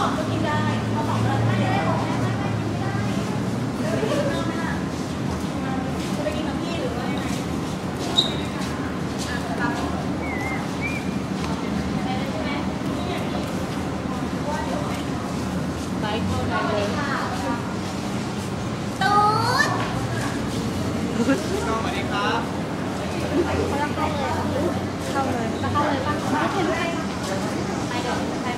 ก่อนก็กินได้พอสองเดือนไม่ได้บอกแม่ไม่ไม่กินไม่ได้แล้วพี่กินน้ำไหมล่ะจะไปกินกับพี่หรือว่ายังไงอะตามไลฟ์เข้าได้เลยตูดสวัสดีครับเข้าเลยเข้าเลยป่ะไม่เห็นไครไปเดี๋ยว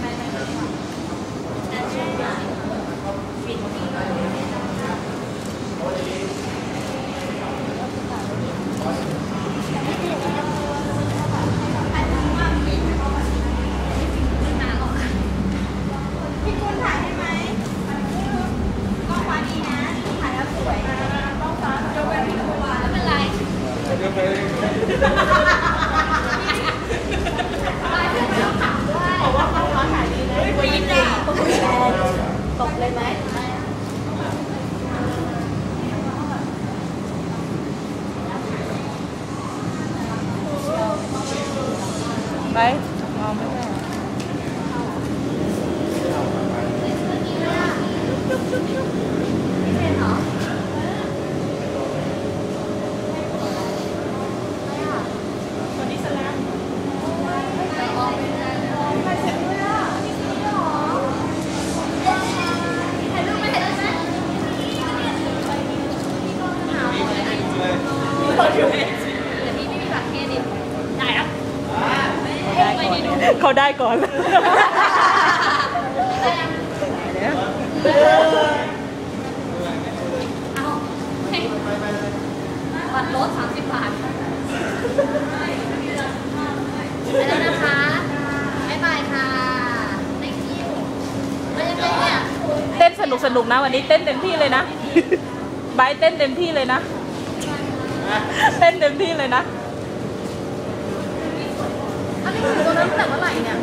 บอกว่ากล้องฟ้าถ่ายดีนะคุยจริง ตกเลยไหม ไปมองไม่ได้ คนนี้สแลม ถ่ายรูปไม่เห็นเลยไหม เปิดอยู่ เดี๋ยวพี่ไม่มีบัตรเครดิตได้ครับ เขาได้ก่อนเอาให้บัตรลด30 บาทไปแล้วนะคะบ๊ายบายค่ะ thank you แล้วยังไงเนี่ย เต้นสนุกสนุกนะวันนี้เต้นเต็มที่เลยนะไบร์ทเต้นเต็มที่เลยนะ เต้นเต็มที่เลยนะ อันนี้คือตรงนั้นตั้งแต่เมื่อไหร่เนี่ย